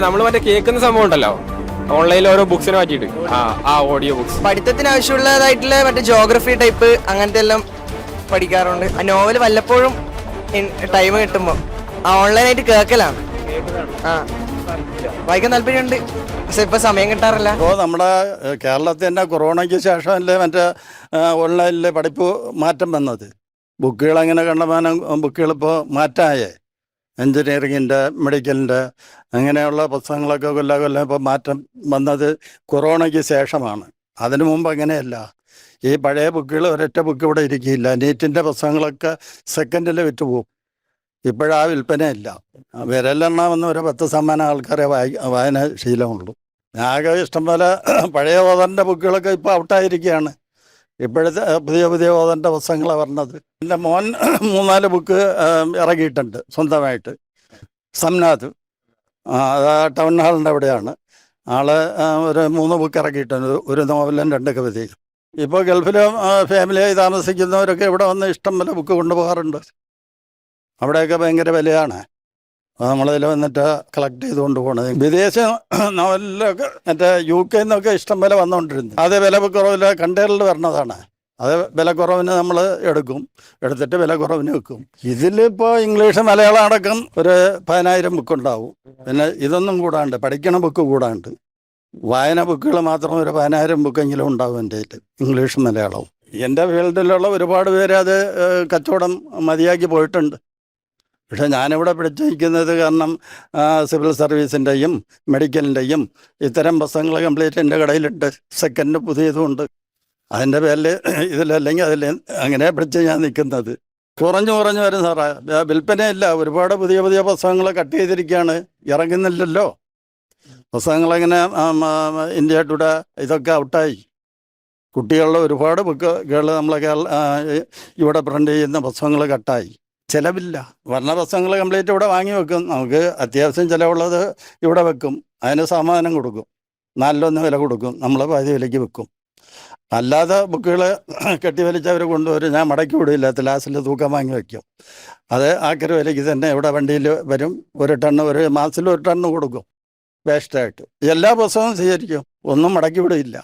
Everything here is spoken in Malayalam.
നമ്മൾ മറ്റേ കേൾക്കുന്ന സംഭവം ഉണ്ടല്ലോ. ഓൺലൈനിൽ ഓരോ ബുക്സിനെ പറ്റിയിട്ട് ആ ആ ഓഡിയോ ബുക്സ് പഠിത്തത്തിന് ആവശ്യമുള്ളതായിട്ടുള്ള മറ്റേ ജോഗ്രഫി ടൈപ്പ് അങ്ങനത്തെ എല്ലാം പഠിക്കാറുണ്ട്. ആ നോവൽ വല്ലപ്പോഴും ടൈം കിട്ടുമ്പോൾ ആ ഓൺലൈനായിട്ട് കേൾക്കലാണ്. ആ. വായിക്കാൻ താല്പര്യമുണ്ട്. പക്ഷെ ഇപ്പൊ സമയം കിട്ടാറില്ല. ഇപ്പോൾ നമ്മുടെ കേരളത്തിൽ തന്നെ കൊറോണയ്ക്ക് ശേഷമല്ലേ മറ്റേ ഓൺലൈനിലെ പഠിപ്പ് മാറ്റം വന്നത്? ബുക്കുകൾ അങ്ങനെ കണ്ടമാനം ബുക്കുകൾ ഇപ്പോൾ മാറ്റമായേ എൻജിനീയറിങ്ങിന്റെ മെഡിക്കലിന്റെ അങ്ങനെയുള്ള പുസ്തകങ്ങളൊക്കെ കൊല്ല കൊല്ലം ഇപ്പോൾ മാറ്റം വന്നത് കൊറോണയ്ക്ക് ശേഷമാണ്. അതിനു മുമ്പ് അങ്ങനെയല്ല. ഈ പഴയ ബുക്കുകൾ ഒരൊറ്റ ബുക്ക് ഇവിടെ ഇരിക്കില്ല. നീറ്റിന്റെ പുസ്തകങ്ങളൊക്കെ സെക്കൻഡിൽ വിറ്റുപോകും ഇപ്പോഴാ വിൽപ്പനയില്ല വിരലെണ്ണാവുന്ന ഒരു പത്ത് ശതമാനം ആൾക്കാരെ വായി വായന ശീലമുള്ളൂ. ആകെ ഇഷ്ടംപോലെ പഴയ ഓതറിന്റെ ബുക്കുകളൊക്കെ ഇപ്പോൾ ഔട്ടായിരിക്കുകയാണ്. ഇപ്പോഴത്തെ പുതിയ പുതിയ ഓതന്റെ പുസ്തകങ്ങളാണ് പറഞ്ഞത് എന്റെ മോൻ മൂന്നാൽ ബുക്ക് ഇറങ്ങിയിട്ടുണ്ട് സ്വന്തമായിട്ട്. സംനാഥ് അത് ടൗൺ ഹാളിന്റെ അവിടെയാണ്. ആൾ ഒരു മൂന്ന് ബുക്ക് ഇറക്കിയിട്ടുണ്ട്. ഒരു നോവലും രണ്ട് കവിതയും ഇപ്പോൾ ഗൾഫിലെ ഫാമിലിയായി താമസിക്കുന്നവരൊക്കെ ഇവിടെ വന്ന് ഇഷ്ടം പോലെ ബുക്ക് കൊണ്ടുപോകാറുണ്ട്. അവിടെയൊക്കെ ഭയങ്കര വിലയാണ്. അപ്പോൾ നമ്മളതിൽ വന്നിട്ട് കളക്ട് ചെയ്തുകൊണ്ട് പോകണത് വിദേശ നോവലിലൊക്കെ മറ്റേ യു കെ നിന്നൊക്കെ ഇഷ്ടം പോലെ വന്നുകൊണ്ടിരുന്നു അത് വില കുറവിൽ കണ്ടെയ്നറിൽ വരണതാണ്. അത് വില കുറവിന് നമ്മൾ എടുക്കും. എടുത്തിട്ട് വില കുറവിന് വെക്കും. ഇതിലിപ്പോൾ ഇംഗ്ലീഷ് മലയാളം അടക്കം ഒരു പതിനായിരം ബുക്ക് ഉണ്ടാവും. പിന്നെ ഇതൊന്നും കൂടാണ്ട് പഠിക്കണ ബുക്ക് കൂടാണ്ട്. വായന ബുക്കുകൾ മാത്രം ഒരു പതിനായിരം ബുക്കെങ്കിലും ഉണ്ടാവും എന്റെ ഇംഗ്ലീഷും മലയാളവും. എന്റെ ഫീൽഡിലുള്ള ഒരുപാട് പേര് അത് കച്ചവടം മതിയാക്കി പോയിട്ടുണ്ട്. പക്ഷേ ഞാനിവിടെ പിടിച്ചിരിക്കുന്നത് കാരണം സിവിൽ സർവീസിന്റെയും മെഡിക്കലിന്റെയും ഇത്തരം പുസ്തകങ്ങൾ കംപ്ലീറ്റ് എന്റെ കടയിലുണ്ട് സെക്കൻഡ് പുതിയതുമുണ്ട്. അതിന്റെ പേരിൽ ഇതിലല്ലെങ്കിൽ അതിൽ അങ്ങനെ പിടിച്ച് ഞാൻ നിൽക്കുന്നത്. കുറഞ്ഞു കുറഞ്ഞു വരും സാറേ. വിൽപ്പനയില്ല ഒരുപാട് പുതിയ പുതിയ പുസ്തകങ്ങൾ കട്ട് ചെയ്തിരിക്കുകയാണ്. ഇറങ്ങുന്നില്ലല്ലോ. പുസ്തകങ്ങളിങ്ങനെ ഇന്ത്യ ടുഡേ ഇതൊക്കെ ഔട്ടായി. കുട്ടികളുടെ ഒരുപാട് ബുക്കുകൾ നമ്മളെ കേരള ഇവിടെ പ്രിന്റ് ചെയ്യുന്ന പുസ്തകങ്ങൾ കട്ടായി. ചിലവില്ല. വർണ പുസ്തകങ്ങൾ കംപ്ലീറ്റ് ഇവിടെ വാങ്ങി വെക്കും. നമുക്ക് അത്യാവശ്യം ചിലവുള്ളത് ഇവിടെ വെക്കും. അതിന് സമാധാനം കൊടുക്കും. നാലിലൊന്ന് വില കൊടുക്കും. നമ്മൾ പാതി വിലയ്ക്ക് വെക്കും അല്ലാതെ ബുക്കുകൾ കെട്ടി വലിച്ചവർ കൊണ്ടുവരും. ഞാൻ മടക്കി വിടില്ല. ലാസ്റ്റിൽ തൂക്കം വാങ്ങി വയ്ക്കും അത് ആക്കര വിലയ്ക്ക് തന്നെ ഇവിടെ വണ്ടിയിൽ വരും. ഒരു ടണ്ണ് ഒരു മാസത്തിൽ ഒരു ടണ്ണ് കൊടുക്കും. വേസ്റ്റായിട്ട്. എല്ലാ പുസ്തകവും സ്വീകരിക്കും. ഒന്നും മടക്കി വിടില്ല.